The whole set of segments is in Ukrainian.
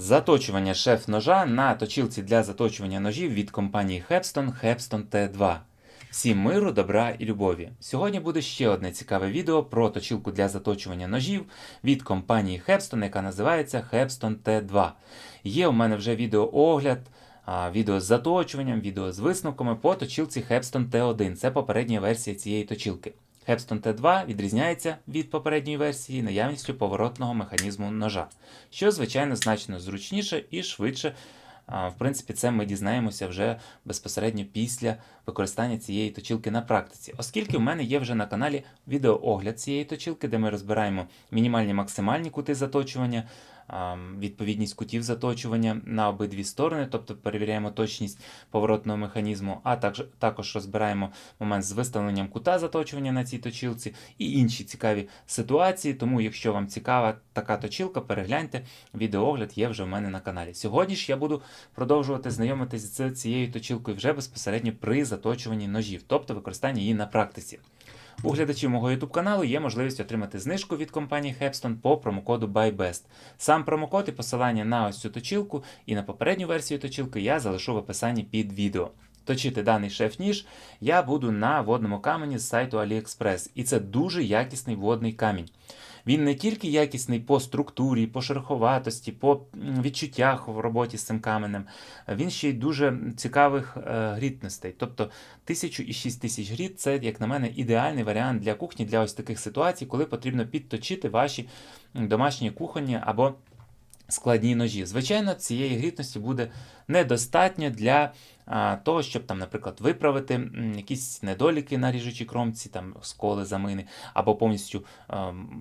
Заточування шеф ножа на точилці для заточування ножів від компанії Hepston Hepston T2. Всім миру, добра і любові. Сьогодні буде ще одне цікаве відео про точилку для заточування ножів від компанії Hepston, яка називається Hepston T2. Є у мене вже відеоогляд, відео з заточуванням, відео з висновками по точилці Hepston T1. Це попередня версія цієї точилки. Hepston T2 відрізняється від попередньої версії наявністю поворотного механізму ножа, що, звичайно, значно зручніше і швидше. В принципі, це ми дізнаємося вже безпосередньо після використання цієї точилки на практиці, оскільки в мене є вже на каналі відеоогляд цієї точилки, де ми розбираємо мінімальні максимальні кути заточування, відповідність кутів заточування на обидві сторони, тобто перевіряємо точність поворотного механізму, а також, також розбираємо момент з виставленням кута заточування на цій точилці і інші цікаві ситуації. Тому, якщо вам цікава така точилка, перегляньте відеоогляд є вже в мене на каналі. Сьогодні ж я буду продовжувати знайомитись з цією точилкою вже безпосередньо при заточуванні ножів, тобто використанні її на практиці. У глядачів мого YouTube каналу є можливість отримати знижку від компанії Hepston по промокоду BuyBest. Сам промокод і посилання на ось цю точілку і на попередню версію точілки я залишу в описанні під відео. Точити даний шеф-ніж я буду на водному камені з сайту AliExpress, і це дуже якісний водний камінь. Він не тільки якісний по структурі, по шероховатості, по відчуттях в роботі з цим каменем, він ще й дуже цікавих е, грітностей. Тобто 1000 і 6000 гріт це, як на мене, ідеальний варіант для кухні для ось таких ситуацій, коли потрібно підточити ваші домашні кухонні або складні ножі. Звичайно, цієї грітності буде недостатньо для того, щоб там, наприклад, виправити якісь недоліки на ріжучій кромці, там сколи, замини, або повністю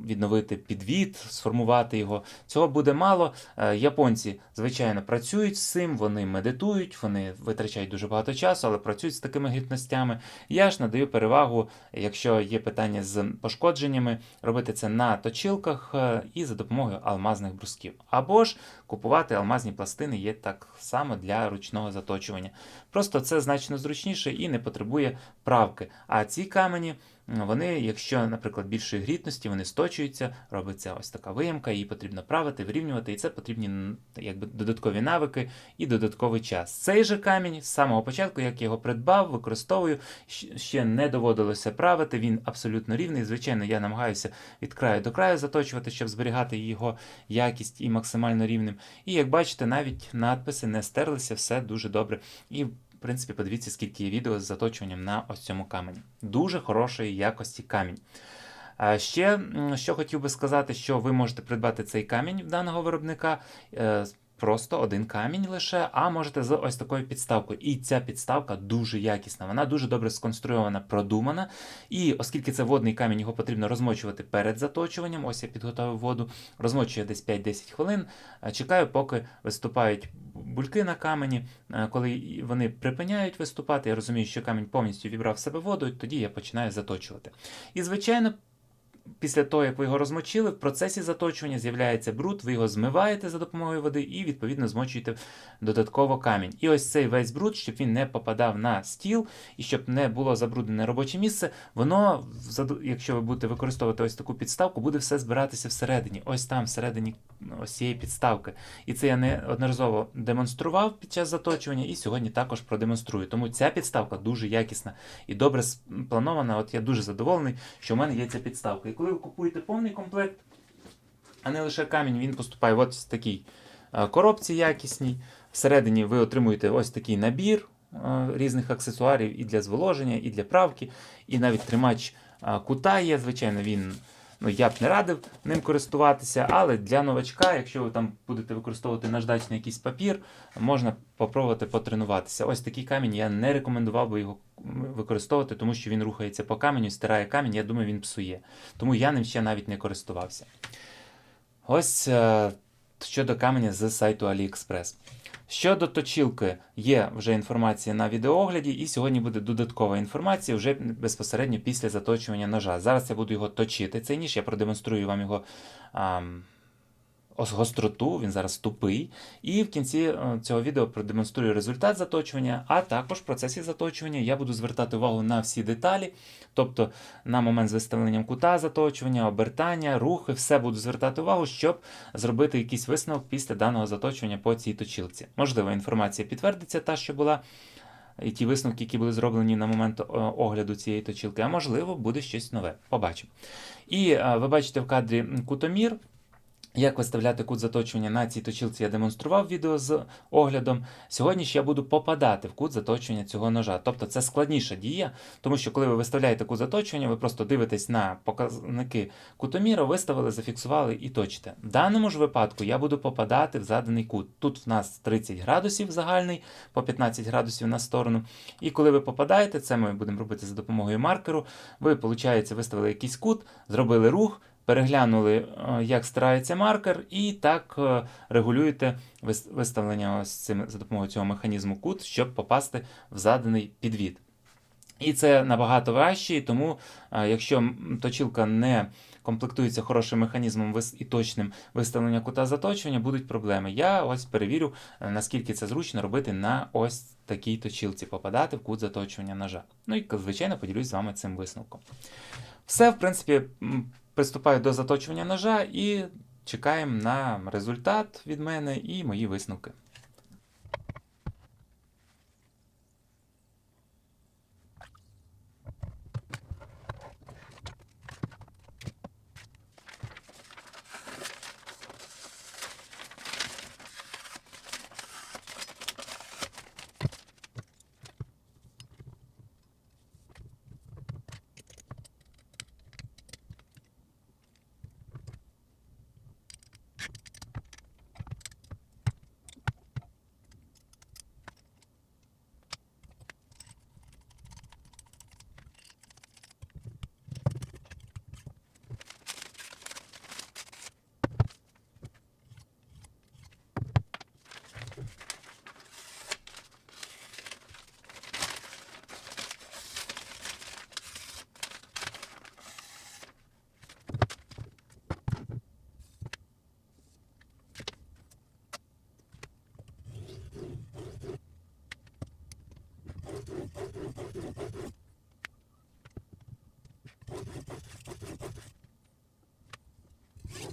відновити підвід, сформувати його. Цього буде мало. Е, Японці, звичайно, працюють з цим, вони медитують, вони витрачають дуже багато часу, але працюють з такими грітностями. Я ж надаю перевагу, якщо є питання з пошкодженнями, робити це на точилках е, і за допомогою алмазних брусків. Або ж купувати алмазні пластини є так само для ручного заточування. Просто це значно зручніше і не потребує правки. А ці камені, вони, якщо, наприклад, більшої грітності, вони сточуються, робиться ось така виямка, її потрібно правити, вирівнювати, і це потрібні якби, додаткові навики і додатковий час. Цей же камінь з самого початку, як я його придбав, використовую, ще не доводилося правити, він абсолютно рівний. Звичайно, я намагаюся від краю до краю заточувати, щоб зберігати його якість і максимально рівним. І як бачите, навіть надписи не стерлися, все дуже добре. І в принципі, подивіться, скільки є відео з заточуванням на ось цьому камені. Дуже хорошої якості камінь. Ще що хотів би сказати, що ви можете придбати цей камінь в даного виробника. е, Просто один камінь лише, а можете з ось такою підставкою. І ця підставка дуже якісна. Вона дуже добре сконструйована, продумана. І оскільки це водний камінь, його потрібно розмочувати перед заточуванням. Ось я підготував воду, розмочую десь 5-10 хвилин. Чекаю, поки виступають бульки на камені. Е, Коли вони припиняють виступати, я розумію, що камінь повністю вібрав в себе воду, тоді я починаю заточувати. І, звичайно, після того, як ви його розмочили, в процесі заточування з'являється бруд, ви його змиваєте за допомогою води і, відповідно, змочуєте додатково камінь. І ось цей весь бруд, щоб він не попадав на стіл і щоб не було забруднене робоче місце, воно, якщо ви будете використовувати ось таку підставку, буде все збиратися всередині. Ось там, всередині ось цієї підставки. І це я неодноразово демонстрував під час заточування, і сьогодні також продемонструю. Тому ця підставка дуже якісна і добре спланована. От я дуже задоволений, що в мене є ця підставка. Коли ви купуєте повний комплект, а не лише камінь, він поступає в ось такій е, коробці якісній. Всередині ви отримуєте ось такий набір е, різних аксесуарів і для зволоження, і для правки, і навіть тримач е, кута є. Звичайно, він. Ну, я б не радив ним користуватися, але для новачка, якщо ви там будете використовувати наждачний якийсь папір, можна попробувати потренуватися. Ось такий камінь я не рекомендував би його використовувати, тому що він рухається по каменю, стирає камінь, я думаю, він псує. Тому я ним ще навіть не користувався. Ось е, щодо каменя з сайту AliExpress. Щодо точілки, є вже інформація на відеоогляді, і сьогодні буде додаткова інформація вже безпосередньо після заточування ножа. Зараз я буду його точити. Цей ніж, я продемонструю вам його ос- гостроту, він зараз тупий. І в кінці е, цього відео продемонструю результат заточування, а також в процесі заточування я буду звертати увагу на всі деталі, тобто на момент з виставленням кута заточування, обертання, рухи, все буду звертати увагу, щоб зробити якийсь висновок після даного заточування по цій точилці. Можливо, інформація підтвердиться та, що була. І ті висновки, які були зроблені на момент е, огляду цієї точилки, а можливо, буде щось нове. Побачимо. І е, ви бачите в кадрі кутомір. Як виставляти кут заточування на цій точилці, я демонстрував відео з оглядом. Сьогодні ж я буду попадати в кут заточування цього ножа. Тобто це складніша дія, тому що коли ви виставляєте кут заточування, ви просто дивитесь на показники кутоміра, виставили, зафіксували і точите. В даному ж випадку я буду попадати в заданий кут. Тут в нас 30 градусів загальний, по 15 градусів на сторону. І коли ви попадаєте, це ми будемо робити за допомогою маркеру. Ви, виходить, виставили якийсь кут, зробили рух переглянули, е, як старається маркер, і так е, регулюєте виставлення ось цим за допомогою цього механізму кут, щоб попасти в заданий підвід. І це набагато важче, тому, е, якщо м, точилка не комплектується хорошим механізмом і точним виставлення кута заточування, будуть проблеми. Я ось перевірю, наскільки це зручно робити на ось такій точилці, попадати в кут заточування ножа. Ну і, звичайно, поділюсь з вами цим висновком. Все, в принципі, приступаю до заточування ножа і чекаємо на результат від мене і мої висновки.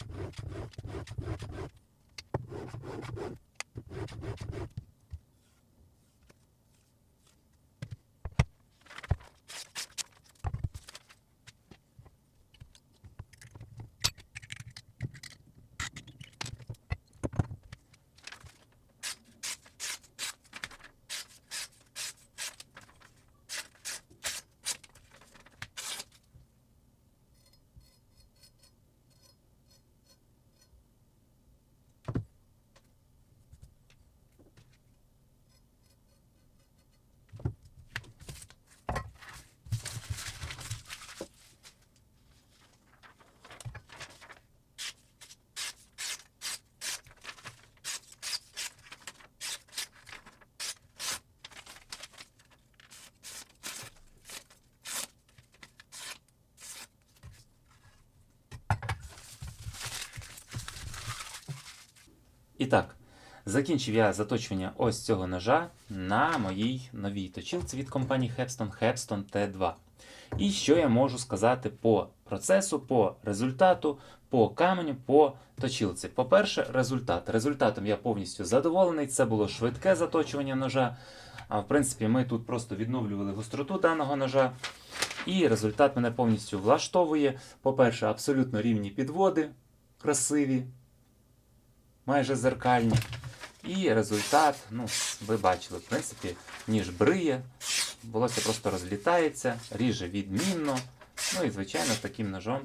Thank you. І так, закінчив я заточування ось цього ножа на моїй новій точилці від компанії Hepston Hepston T2. І що я можу сказати по процесу, по результату, по каменю, по точилці. По-перше, результат. Результатом я повністю задоволений. Це було швидке заточування ножа. А в принципі, ми тут просто відновлювали гостроту даного ножа. І результат мене повністю влаштовує. По-перше, абсолютно рівні підводи, красиві, майже зеркальні. І результат, ну, ви бачили, в принципі, ніж бриє, волосся просто розлітається, ріже відмінно. Ну і, звичайно, таким ножом,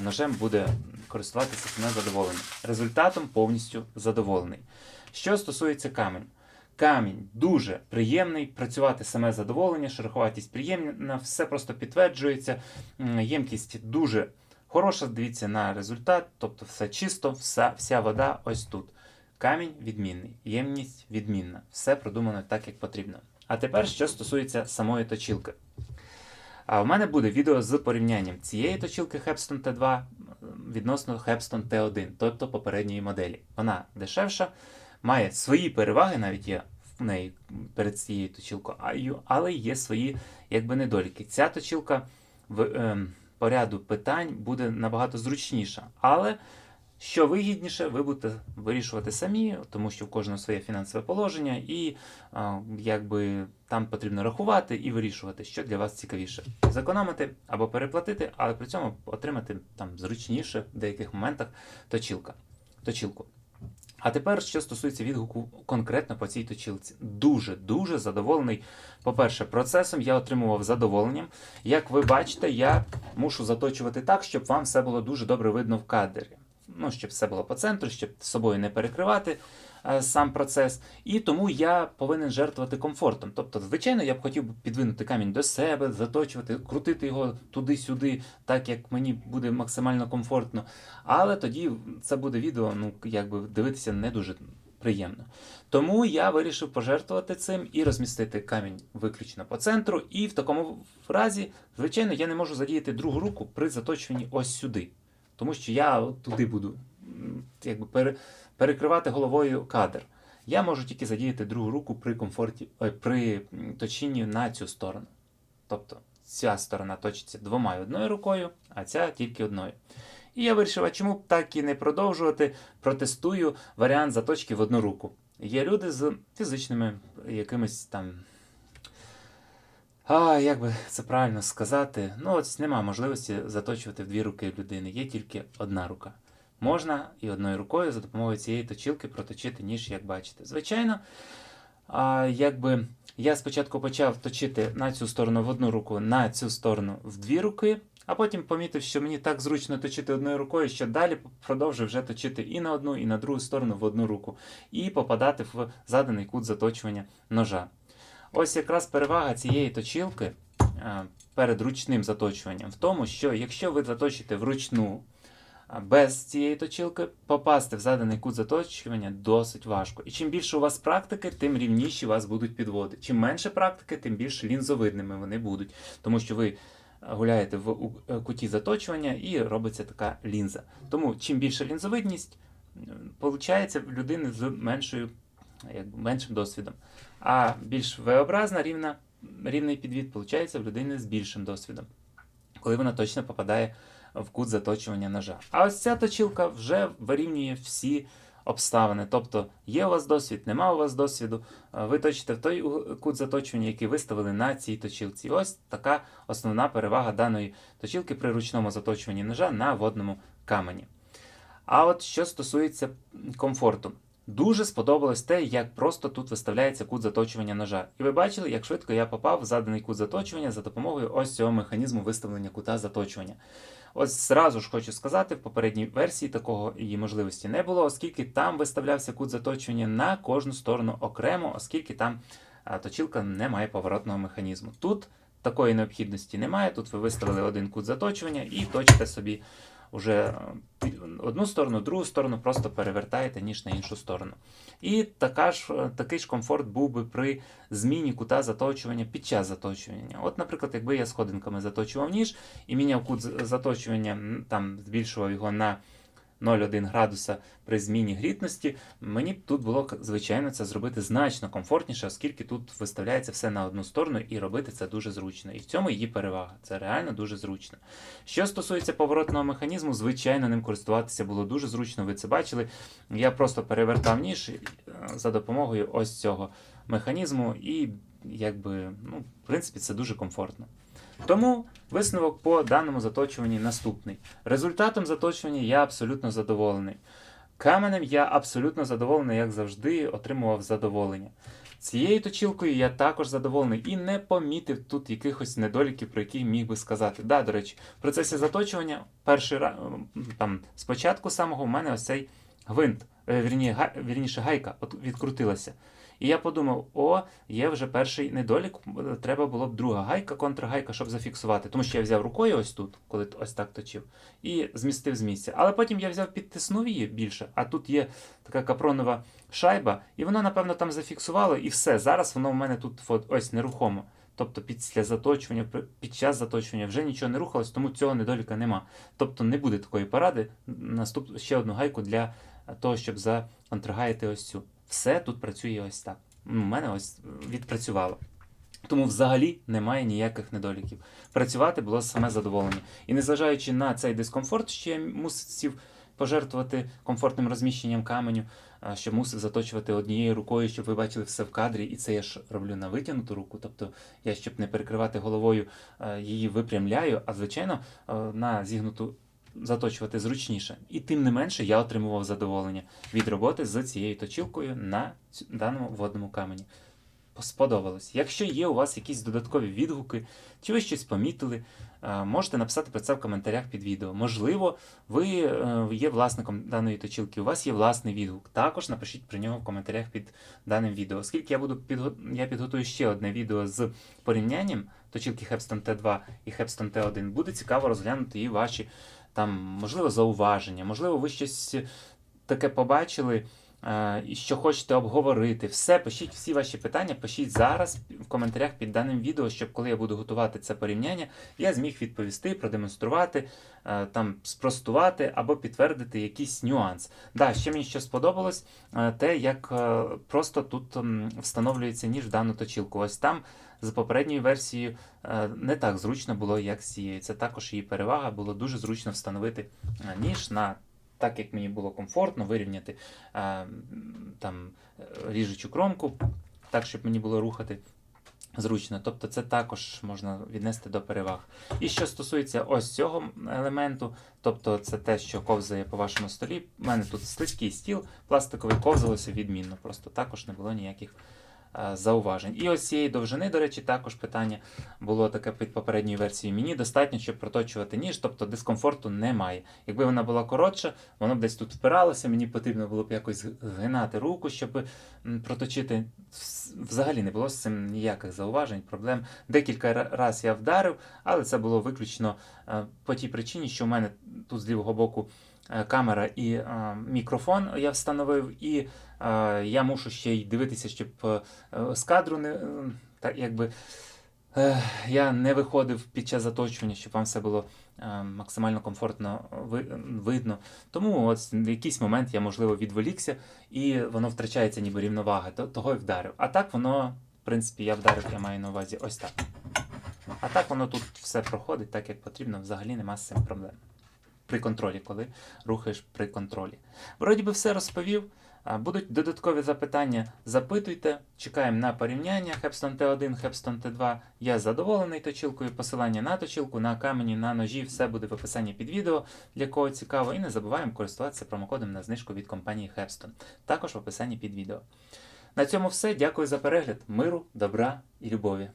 ножем буде користуватися саме задоволений. Результатом повністю задоволений. Що стосується каменю. Камінь дуже приємний, працювати саме задоволення, шероховатість приємна, все просто підтверджується. Ємкість дуже хороша, дивіться на результат, тобто все чисто, вся, вся вода ось тут. Камінь відмінний, ємність відмінна. Все продумано так, як потрібно. А тепер, що стосується самої точилки. А в мене буде відео з порівнянням цієї точилки Hepston T2 відносно Hepston T1, тобто попередньої моделі. Вона дешевша, має свої переваги, навіть є в неї перед цією точилкою, але є свої якби недоліки. Ця точилка в ем, по ряду питань буде набагато зручніша. Але що вигідніше, ви будете вирішувати самі, тому що в кожного своє фінансове положення, і а, якби там потрібно рахувати і вирішувати, що для вас цікавіше. Зекономити або переплатити, але при цьому отримати там зручніше в деяких моментах точилка, точилку. А тепер, що стосується відгуку конкретно по цій точилці, дуже дуже задоволений. По-перше, процесом я отримував задоволенням. Як ви бачите, я мушу заточувати так, щоб вам все було дуже добре видно в кадрі. Ну, щоб все було по центру, щоб собою не перекривати сам процес. І тому я повинен жертвувати комфортом. Тобто, звичайно, я б хотів підвинути камінь до себе, заточувати, крутити його туди-сюди, так як мені буде максимально комфортно. Але тоді це буде відео, ну якби дивитися не дуже приємно. Тому я вирішив пожертвувати цим і розмістити камінь виключно по центру. І в такому разі, звичайно, я не можу задіяти другу руку при заточуванні ось сюди. Тому що я туди буду якби пере, перекривати головою кадр. Я можу тільки задіяти другу руку при комфорті, при точінні на цю сторону. Тобто ця сторона точиться двома і одною рукою, а ця тільки одною. І я вирішив, а чому б так і не продовжувати? Протестую варіант заточки в одну руку. Є люди з фізичними якимись там. А, як би це правильно сказати? Ну, ось нема можливості заточувати в дві руки людини, є тільки одна рука. Можна і одною рукою за допомогою цієї точилки проточити ніж, як бачите. Звичайно, а, якби я спочатку почав точити на цю сторону в одну руку, на цю сторону в дві руки, а потім помітив, що мені так зручно точити одною рукою, що далі продовжив вже точити і на одну, і на другу сторону в одну руку, і попадати в заданий кут заточування ножа. Ось якраз перевага цієї точилки перед ручним заточуванням в тому, що якщо ви заточите вручну без цієї точилки, попасти в заданий кут заточування досить важко. І чим більше у вас практики, тим рівніші вас будуть підводи. Чим менше практики, тим більш лінзовидними вони будуть, тому що ви гуляєте в е, куті заточування і робиться така лінза. Тому чим більша лінзовидність, виходить в людини з меншою, якби, меншим досвідом. А більш V-образна рівна, рівний підвід виходить в людини з більшим досвідом, коли вона точно попадає в кут заточування ножа. А ось ця точилка вже вирівнює всі обставини. Тобто є у вас досвід, нема у вас досвіду. е, Ви точите в той кут заточування, який виставили на цій точилці. Ось така основна перевага даної точилки при ручному заточуванні ножа на водному камені. А от що стосується комфорту. Дуже сподобалось те, як просто тут виставляється кут заточування ножа. І ви бачили, як швидко я попав в заданий кут заточування за допомогою ось цього механізму виставлення кута заточування. Ось зразу ж хочу сказати, в попередній версії такого її можливості не було, оскільки там виставлявся кут заточення на кожну сторону окремо, оскільки там точілка не має поворотного механізму. Тут такої необхідності немає. Тут ви виставили один кут заточування і точите собі уже е, одну сторону, другу сторону, просто перевертаєте ніж на іншу сторону. І така ж, е, такий ж комфорт був би при зміні кута заточування під час заточування. От, наприклад, якби я сходинками заточував ніж і міняв кут заточування, там збільшував його на 0,1 градуса при зміні грітності, мені тут було, звичайно, це зробити значно комфортніше, оскільки тут виставляється все на одну сторону і робити це дуже зручно. І в цьому її перевага. Це реально дуже зручно. Що стосується поворотного механізму, звичайно, ним користуватися було дуже зручно. Ви це бачили. Я просто перевертав ніж е, за допомогою ось цього механізму, і якби, ну, в принципі, це дуже комфортно. Тому висновок по даному заточуванні наступний. Результатом заточування я абсолютно задоволений. Каменем я абсолютно задоволений, як завжди, отримував задоволення. Цією точілкою я також задоволений і не помітив тут якихось недоліків, про які міг би сказати. Да, до речі, в процесі заточування перший там спочатку самого у мене ось цей гвинт, е, вірні, вірніше гайка відкрутилася. І я подумав: о, є вже перший недолік, треба було б друга гайка, контргайка, щоб зафіксувати. Тому що я взяв рукою ось тут, коли ось так точив, і змістив з місця. Але потім я взяв підтиснув її більше, а тут є така капронова шайба, і воно, напевно, там зафіксувало, і все. Зараз воно в мене тут ось нерухомо. Тобто після заточування, під час заточування вже нічого не рухалось, тому цього недоліка нема. Тобто не буде такої поради. Наступ ще одну гайку для того, щоб законтрагаяти ось цю. Все тут працює ось так. У мене ось відпрацювало. Тому взагалі немає ніяких недоліків. Працювати було саме задоволення. І незважаючи на цей дискомфорт, що я мусив пожертвувати комфортним розміщенням каменю, що мусив заточувати однією рукою, щоб ви бачили все в кадрі, і це я ж роблю на витягнуту руку. Тобто я, щоб не перекривати головою, її випрямляю, а звичайно на зігнуту заточувати зручніше. І тим не менше я отримував задоволення від роботи з цією точилкою на даному водному камені. Сподобалось. Якщо є у вас якісь додаткові відгуки, чи ви щось помітили, е, можете написати про це в коментарях під відео. Можливо, ви е, є власником даної точилки, у вас є власний відгук. Також напишіть про нього в коментарях під даним відео. Оскільки я буду підго... я підготую ще одне відео з порівнянням точилки Hepston T2 і Hepston T1, буде цікаво розглянути і ваші там, можливо, зауваження, можливо, ви щось таке побачили. е, І що хочете обговорити, все пишіть всі ваші питання, пишіть зараз в коментарях під даним відео, щоб коли я буду готувати це порівняння, я зміг відповісти, продемонструвати, е, там спростувати або підтвердити якийсь нюанс. Да, ще мені що сподобалось, е, те, як просто тут встановлюється ніж в дану точилку. Ось там за попередньою версією е, не так зручно було, як з цією. Це також її перевага, було дуже зручно встановити е, ніж на. Так як мені було комфортно вирівняти е, там ріжучу кромку, так, щоб мені було рухати зручно. Тобто це також можна віднести до переваг. І що стосується ось цього елементу, тобто це те, що ковзає по вашому столі. У мене тут слизький стіл, пластиковий ковзалося відмінно, просто також не було ніяких зауважень. І ось цієї довжини, до речі, також питання було таке під попередньою версією. Мені достатньо, щоб проточувати ніж, тобто дискомфорту немає. Якби вона була коротша, воно б десь тут впиралося, мені потрібно було б якось згинати руку, щоб проточити. Взагалі не було з цим ніяких зауважень, проблем. Декілька ра- раз я вдарив, але це було виключно е, по тій причині, що в мене тут з лівого боку е, камера і е, мікрофон я встановив, і е, я мушу ще й дивитися, щоб е, е, з кадру не е, так якби. е, Я не виходив під час заточування, щоб вам все було е, максимально комфортно ви- видно. Тому от в якийсь момент я, можливо, відволікся, і воно втрачається ніби рівновага, то- того і вдарив. А так воно, в принципі, я вдарив, я маю на увазі ось так. А так воно тут все проходить так, як потрібно, взагалі нема з цим проблем. При контролі, коли рухаєш при контролі. Вроді би все розповів. Будуть додаткові запитання, запитуйте. Чекаємо на порівняння Hepston T1, Hepston T2. Я задоволений точилкою. Посилання на точилку, на камені, на ножі, все буде в описанні під відео, для кого цікаво. І не забуваємо користуватися промокодом на знижку від компанії Hepston. Також в описанні під відео. На цьому все. Дякую за перегляд. Миру, добра і любові.